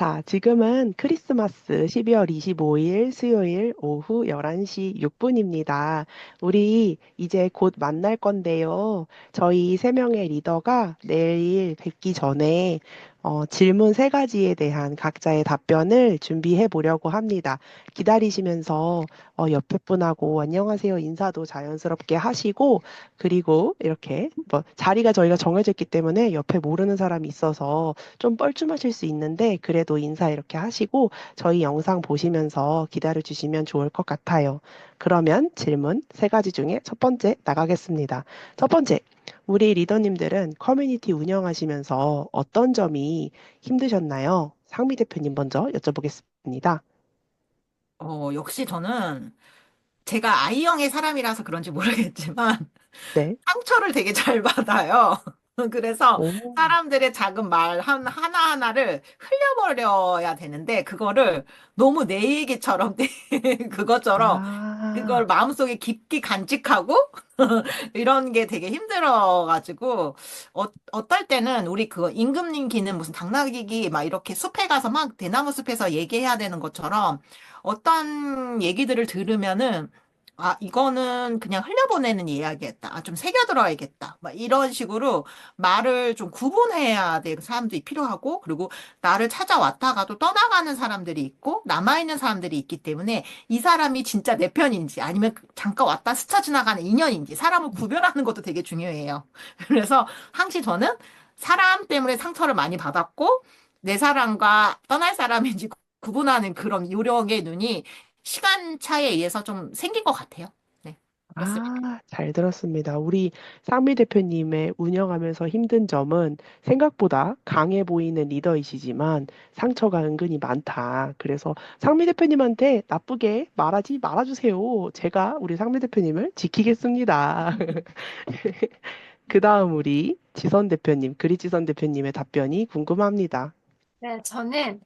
자, 지금은 크리스마스 12월 25일 수요일 오후 11시 6분입니다. 우리 이제 곧 만날 건데요. 저희 세 명의 리더가 내일 뵙기 전에 어, 질문 세 가지에 대한 각자의 답변을 준비해 보려고 합니다. 기다리시면서 어, 옆에 분하고 안녕하세요 인사도 자연스럽게 하시고 그리고 이렇게 뭐 자리가 저희가 정해져 있기 때문에 옆에 모르는 사람이 있어서 좀 뻘쭘하실 수 있는데 그래도 인사 이렇게 하시고 저희 영상 보시면서 기다려 주시면 좋을 것 같아요. 그러면 질문 세 가지 중에 첫 번째 나가겠습니다. 첫 번째, 우리 리더님들은 커뮤니티 운영하시면서 어떤 점이 힘드셨나요? 상미 대표님 먼저 여쭤보겠습니다. 어, 역시 저는 제가 I형의 사람이라서 그런지 모르겠지만 네. 상처를 되게 잘 받아요. 그래서 오, 사람들의 작은 말 한, 하나하나를 흘려버려야 되는데 그거를 너무 내 얘기처럼 그것처럼 아, 그걸 마음속에 깊게 간직하고 이런 게 되게 힘들어가지고 어, 어떨 때는 우리 그 임금님 기는 무슨 당나귀기 막 이렇게 숲에 가서 막 대나무 숲에서 얘기해야 되는 것처럼 어떤 얘기들을 들으면은 아, 이거는 그냥 흘려보내는 이야기였다. 아, 좀 새겨들어야겠다. 막 이런 식으로 말을 좀 구분해야 될 사람들이 필요하고, 그리고 나를 찾아왔다가도 떠나가는 사람들이 있고, 남아있는 사람들이 있기 때문에 이 사람이 진짜 내 편인지 아니면 잠깐 왔다 스쳐 지나가는 인연인지 사람을 구별하는 것도 되게 중요해요. 그래서 항상 저는 사람 때문에 상처를 많이 받았고, 내 사람과 떠날 사람인지 구분하는 그런 요령의 눈이 시간 차에 의해서 좀 생긴 것 같아요. 네, 그렇습니다. 아, 잘 들었습니다. 우리 상미 대표님의 운영하면서 힘든 점은 생각보다 강해 보이는 리더이시지만 상처가 은근히 많다. 그래서 상미 대표님한테 나쁘게 말하지 말아주세요. 제가 우리 상미 대표님을 지키겠습니다. 그 다음 우리 지선 대표님, 그리 지선 대표님의 답변이 궁금합니다. 네, 저는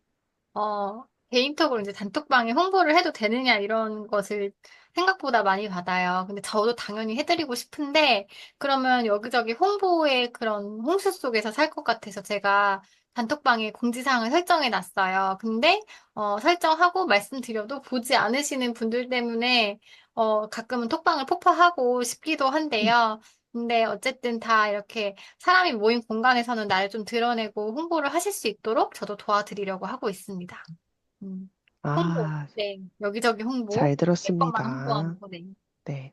어, 개인적으로 이제 단톡방에 홍보를 해도 되느냐 이런 것을 생각보다 많이 받아요. 근데 저도 당연히 해드리고 싶은데 그러면 여기저기 홍보의 그런 홍수 속에서 살 것 같아서 제가 단톡방에 공지사항을 설정해 놨어요. 근데 어, 설정하고 말씀드려도 보지 않으시는 분들 때문에 어, 가끔은 톡방을 폭파하고 싶기도 한데요. 근데 어쨌든 다 이렇게 사람이 모인 공간에서는 나를 좀 드러내고 홍보를 하실 수 있도록 저도 도와드리려고 하고 있습니다. 음. 홍보, 아, 네. 여기저기 홍보, 잘될 것만 들었습니다. 홍보하는 거, 네. 네.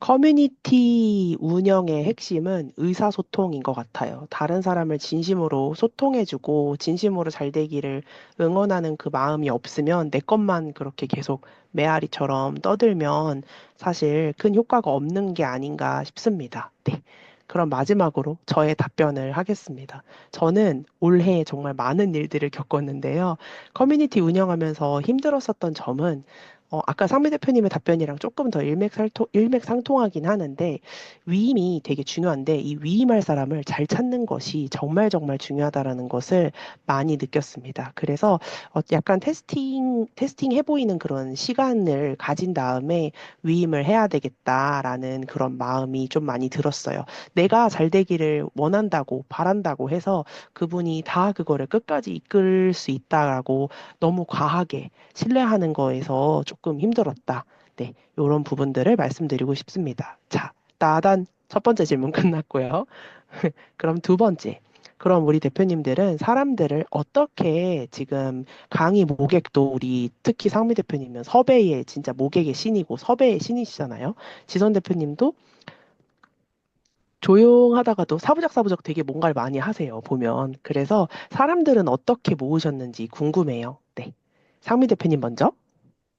커뮤니티 운영의 핵심은 의사소통인 것 같아요. 다른 사람을 진심으로 소통해주고 진심으로 잘 되기를 응원하는 그 마음이 없으면 내 것만 그렇게 계속 메아리처럼 떠들면 사실 큰 효과가 없는 게 아닌가 싶습니다. 네. 그럼 마지막으로 저의 답변을 하겠습니다. 저는 올해 정말 많은 일들을 겪었는데요. 커뮤니티 운영하면서 힘들었었던 점은 어, 아까 상미 대표님의 답변이랑 조금 더 일맥살토, 일맥상통하긴 하는데 위임이 되게 중요한데 이 위임할 사람을 잘 찾는 것이 정말 정말 중요하다라는 것을 많이 느꼈습니다. 그래서 어, 약간 테스팅, 테스팅 해 보이는 그런 시간을 가진 다음에 위임을 해야 되겠다라는 그런 마음이 좀 많이 들었어요. 내가 잘 되기를 원한다고 바란다고 해서 그분이 다 그거를 끝까지 이끌 수 있다라고 너무 과하게 신뢰하는 거에서 조금 힘들었다. 네, 이런 부분들을 말씀드리고 싶습니다. 자, 나단 첫 번째 질문 끝났고요. 그럼 두 번째. 그럼 우리 대표님들은 사람들을 어떻게 지금 강의 모객도 우리 특히 상미 대표님은 섭외의 진짜 모객의 신이고 섭외의 신이시잖아요. 지선 대표님도 조용하다가도 사부작 사부작 되게 뭔가를 많이 하세요. 보면. 그래서 사람들은 어떻게 모으셨는지 궁금해요. 네. 상미 대표님 먼저.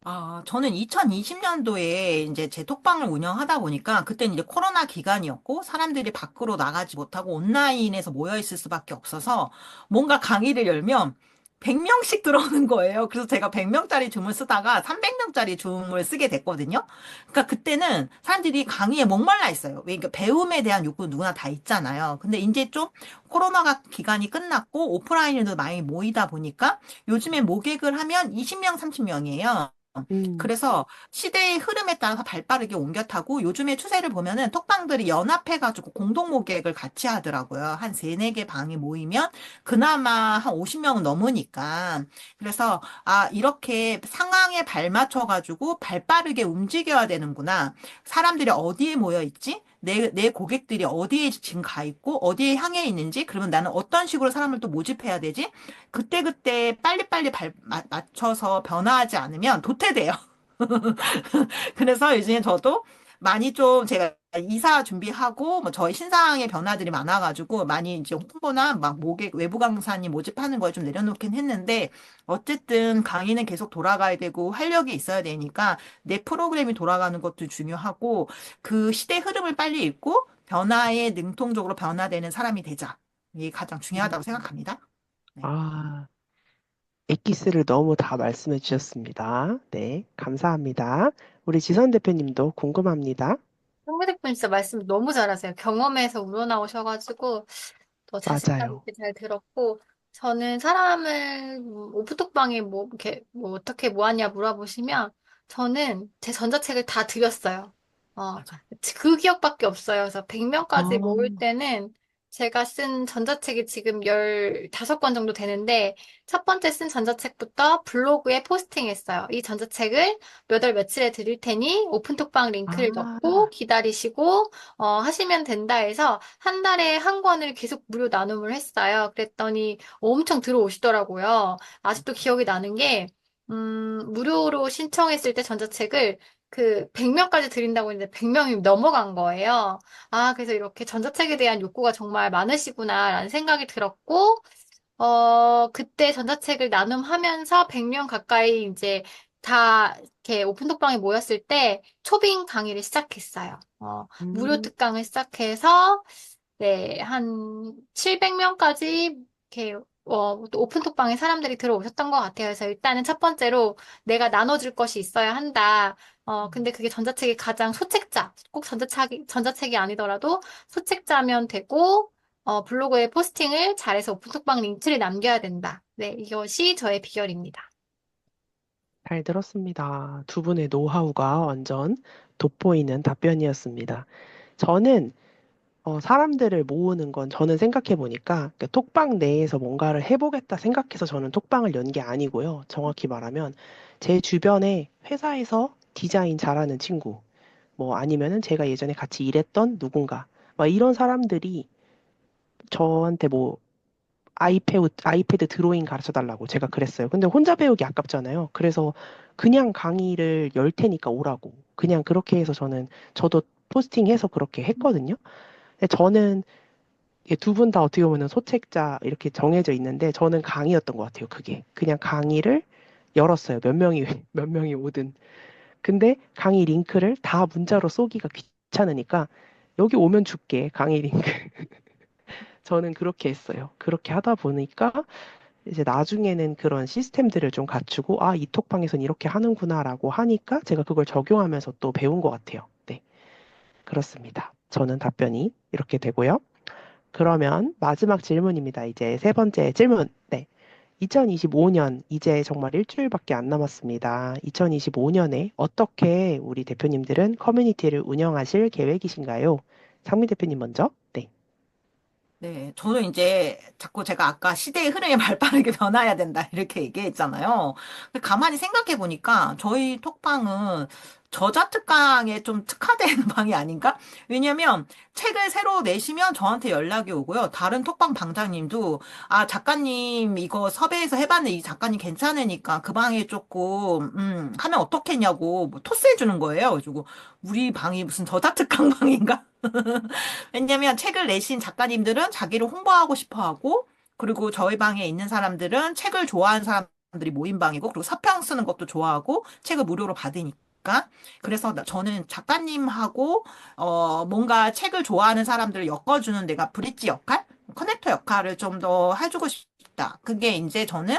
아, 저는 2020년도에 이제 제 톡방을 운영하다 보니까 그때는 이제 코로나 기간이었고 사람들이 밖으로 나가지 못하고 온라인에서 모여 있을 수밖에 없어서 뭔가 강의를 열면 100명씩 들어오는 거예요. 그래서 제가 100명짜리 줌을 쓰다가 300명짜리 줌을 쓰게 됐거든요. 그러니까 그때는 사람들이 강의에 목말라 있어요. 왜, 그러니까 배움에 대한 욕구 누구나 다 있잖아요. 근데 이제 좀 코로나가 기간이 끝났고 오프라인으로 많이 모이다 보니까 요즘에 모객을 하면 20명, 30명이에요. 음, 그래서 시대의 흐름에 따라서 발빠르게 옮겨 타고 요즘의 추세를 보면은 톡방들이 연합해가지고 공동 모객을 같이 하더라고요. 한 세네 개 방이 모이면 그나마 한 50명은 넘으니까. 그래서 아, 이렇게 상황에 발맞춰가지고 발빠르게 움직여야 되는구나. 사람들이 어디에 모여 있지? 내, 내 고객들이 어디에 지금 가 있고, 어디에 향해 있는지, 그러면 나는 어떤 식으로 사람을 또 모집해야 되지? 그때그때 빨리빨리 발, 마- 맞춰서 변화하지 않으면 도태돼요. 그래서 요즘에 저도 많이 좀 제가 이사 준비하고 뭐 저희 신상의 변화들이 많아가지고 많이 이제 홍보나 막 모객 외부 강사님 모집하는 거에 좀 내려놓긴 했는데 어쨌든 강의는 계속 돌아가야 되고 활력이 있어야 되니까 내 프로그램이 돌아가는 것도 중요하고 그 시대 흐름을 빨리 읽고 변화에 능통적으로 변화되는 사람이 되자. 이게 가장 중요하다고 생각합니다. 네. 아, 엑기스를 너무 다 말씀해 주셨습니다. 네, 감사합니다. 우리 지선 대표님도 궁금합니다. 대표님 진짜 말씀 너무 잘하세요. 경험에서 우러나오셔가지고 더 자신감 맞아요. 있게 잘 들었고 저는 사람을 뭐 오프톡방에 뭐 이렇게 뭐 어떻게 모았냐 물어보시면 저는 제 전자책을 다 드렸어요. 어, 맞아. 그 기억밖에 없어요. 그래서 100명까지 아, 모을 때는 제가 쓴 전자책이 지금 15권 정도 되는데 첫 번째 쓴 전자책부터 블로그에 포스팅했어요. 이 전자책을 몇 월 며칠에 드릴 테니 오픈톡방 링크를 아, 넣고 기다리시고 어, 하시면 된다 해서 한 달에 한 권을 계속 무료 나눔을 했어요. 그랬더니 엄청 들어오시더라고요. 아직도 기억이 나는 게 음, 무료로 신청했을 때 전자책을 그 100명까지 드린다고 했는데 100명이 넘어간 거예요. 아, 그래서 이렇게 전자책에 대한 욕구가 정말 많으시구나라는 생각이 들었고, 어, 그때 전자책을 나눔하면서 100명 가까이 이제 다 이렇게 오픈톡방에 모였을 때 초빙 강의를 시작했어요. 어, 무료 음, 특강을 시작해서 네, 한 700명까지 이렇게 어, 또 오픈톡방에 사람들이 들어오셨던 것 같아요. 그래서 일단은 첫 번째로 내가 나눠줄 것이 있어야 한다. 어, 근데 그게 전자책의 가장 소책자, 꼭 전자책이, 전자책이 아니더라도 소책자면 되고, 어, 블로그에 포스팅을 잘해서 오픈톡방 링크를 남겨야 된다. 네, 이것이 저의 비결입니다. 잘 들었습니다. 두 분의 노하우가 완전 돋보이는 답변이었습니다. 저는 어, 사람들을 모으는 건 저는 생각해 보니까 그 톡방 내에서 뭔가를 해보겠다 생각해서 저는 톡방을 연 게 아니고요. 정확히 말하면 제 주변에 회사에서 디자인 잘하는 친구, 뭐 아니면은 제가 예전에 같이 일했던 누군가, 막 이런 사람들이 저한테 뭐 아이패드, 아이패드 드로잉 가르쳐 달라고 제가 그랬어요. 근데 혼자 배우기 아깝잖아요. 그래서 그냥 강의를 열 테니까 오라고. 그냥 그렇게 해서 저는 저도 포스팅해서 그렇게 했거든요. 저는 두 분 다 어떻게 보면 소책자 이렇게 정해져 있는데 저는 강의였던 것 같아요. 그게 그냥 강의를 열었어요. 몇 명이 몇 명이 오든. 근데 강의 링크를 다 문자로 쏘기가 귀찮으니까 여기 오면 줄게 강의 링크. 저는 그렇게 했어요. 그렇게 하다 보니까 이제 나중에는 그런 시스템들을 좀 갖추고 아, 이 톡방에선 이렇게 하는구나라고 하니까 제가 그걸 적용하면서 또 배운 것 같아요. 네, 그렇습니다. 저는 답변이 이렇게 되고요. 그러면 마지막 질문입니다. 이제 세 번째 질문. 네. 2025년 이제 정말 일주일밖에 안 남았습니다. 2025년에 어떻게 우리 대표님들은 커뮤니티를 운영하실 계획이신가요? 상미 대표님 먼저. 네. 네, 저는 이제 자꾸 제가 아까 시대의 흐름에 발빠르게 변화해야 된다 이렇게 얘기했잖아요. 근데 가만히 생각해 보니까 저희 톡방은 저자 특강에 좀 특화된 방이 아닌가? 왜냐면 책을 새로 내시면 저한테 연락이 오고요. 다른 톡방 방장님도 아 작가님 이거 섭외해서 해 봤는데 이 작가님 괜찮으니까 그 방에 조금 음 하면 어떻겠냐고 뭐 토스해 주는 거예요. 그래 가지고 우리 방이 무슨 저자 특강 방인가? 왜냐면 책을 내신 작가님들은 자기를 홍보하고 싶어 하고, 그리고 저희 방에 있는 사람들은 책을 좋아하는 사람들이 모인 방이고, 그리고 서평 쓰는 것도 좋아하고, 책을 무료로 받으니까. 그래서 나- 저는 작가님하고, 어, 뭔가 책을 좋아하는 사람들을 엮어주는 내가 브릿지 역할? 커넥터 역할을 좀 더 해주고 싶다. 그게 이제 저는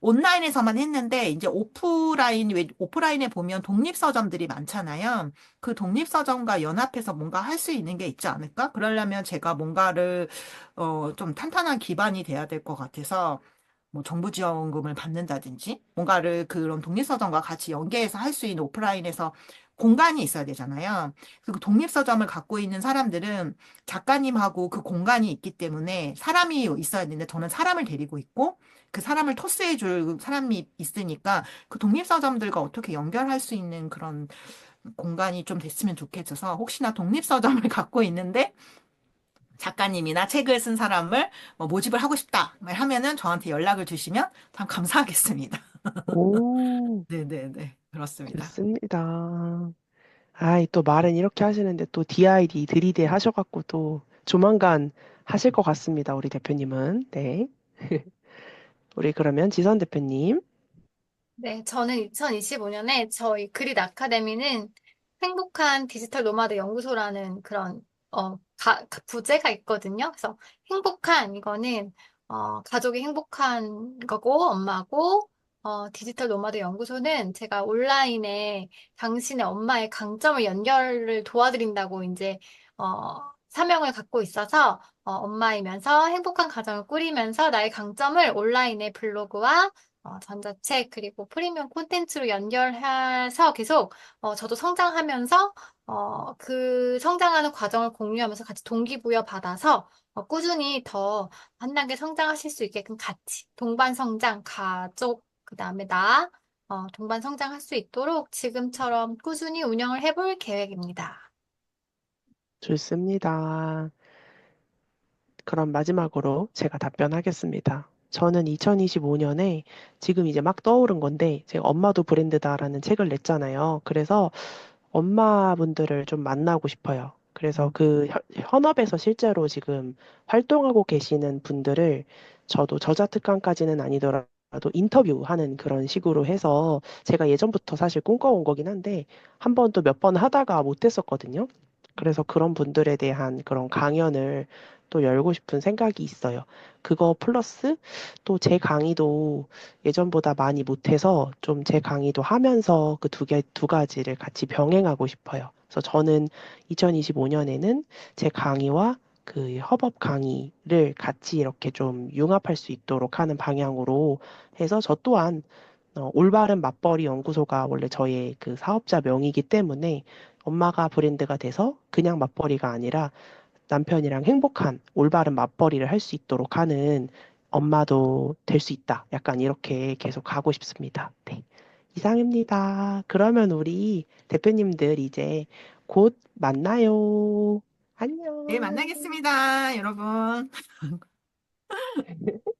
온라인에서만 했는데 이제 오프라인 왜 오프라인에 보면 독립 서점들이 많잖아요. 그 독립 서점과 연합해서 뭔가 할 수 있는 게 있지 않을까? 그러려면 제가 뭔가를 어 좀 탄탄한 기반이 돼야 될 것 같아서 뭐 정부 지원금을 받는다든지 뭔가를 그런 독립 서점과 같이 연계해서 할 수 있는 오프라인에서 공간이 있어야 되잖아요. 그 독립서점을 갖고 있는 사람들은 작가님하고 그 공간이 있기 때문에 사람이 있어야 되는데 저는 사람을 데리고 있고 그 사람을 토스해 줄 사람이 있으니까 그 독립서점들과 어떻게 연결할 수 있는 그런 공간이 좀 됐으면 좋겠어서 혹시나 독립서점을 갖고 있는데 작가님이나 책을 쓴 사람을 뭐 모집을 하고 싶다 말 하면은 저한테 연락을 주시면 참 감사하겠습니다. 오, 네네네 그렇습니다. 좋습니다. 아이, 또 말은 이렇게 하시는데 또 DID 들이대 하셔갖고 또 조만간 하실 것 같습니다. 우리 대표님은. 네. 우리 그러면 지선 대표님. 네, 저는 2025년에 저희 그릿 아카데미는 행복한 디지털 노마드 연구소라는 그런 어, 가, 가- 부제가 있거든요. 그래서 행복한 이거는 어, 가족이 행복한 거고 엄마고 어, 디지털 노마드 연구소는 제가 온라인에 당신의 엄마의 강점을 연결을 도와드린다고 이제 어, 사명을 갖고 있어서 어, 엄마이면서 행복한 가정을 꾸리면서 나의 강점을 온라인의 블로그와 어, 전자책 그리고 프리미엄 콘텐츠로 연결해서 계속 어, 저도 성장하면서 어, 그 성장하는 과정을 공유하면서 같이 동기부여 받아서 어, 꾸준히 더 한 단계 성장하실 수 있게끔 같이 동반 성장, 가족, 그 다음에 나 어, 동반 성장할 수 있도록 지금처럼 꾸준히 운영을 해볼 계획입니다. 좋습니다. 그럼 마지막으로 제가 답변하겠습니다. 저는 2025년에 지금 이제 막 떠오른 건데, 제가 엄마도 브랜드다라는 책을 냈잖아요. 그래서 엄마분들을 좀 만나고 싶어요. 그래서 그 현- 현업에서 실제로 지금 활동하고 계시는 분들을 저도 저자 특강까지는 아니더라도 인터뷰하는 그런 식으로 해서 제가 예전부터 사실 꿈꿔온 거긴 한데 한 번 또 몇 번 하다가 못했었거든요. 그래서 그런 분들에 대한 그런 강연을 또 열고 싶은 생각이 있어요. 그거 플러스 또 제 강의도 예전보다 많이 못해서 좀 제 강의도 하면서 그 두 개, 두 가지를 같이 병행하고 싶어요. 그래서 저는 2025년에는 제 강의와 그 협업 강의를 같이 이렇게 좀 융합할 수 있도록 하는 방향으로 해서 저 또한 어, 올바른 맞벌이 연구소가 원래 저의 그 사업자 명이기 때문에 엄마가 브랜드가 돼서 그냥 맞벌이가 아니라 남편이랑 행복한 올바른 맞벌이를 할 수 있도록 하는 엄마도 될 수 있다. 약간 이렇게 계속 가고 싶습니다. 네. 이상입니다. 그러면 우리 대표님들 이제 곧 만나요. 안녕. 네 만나겠습니다 여러분.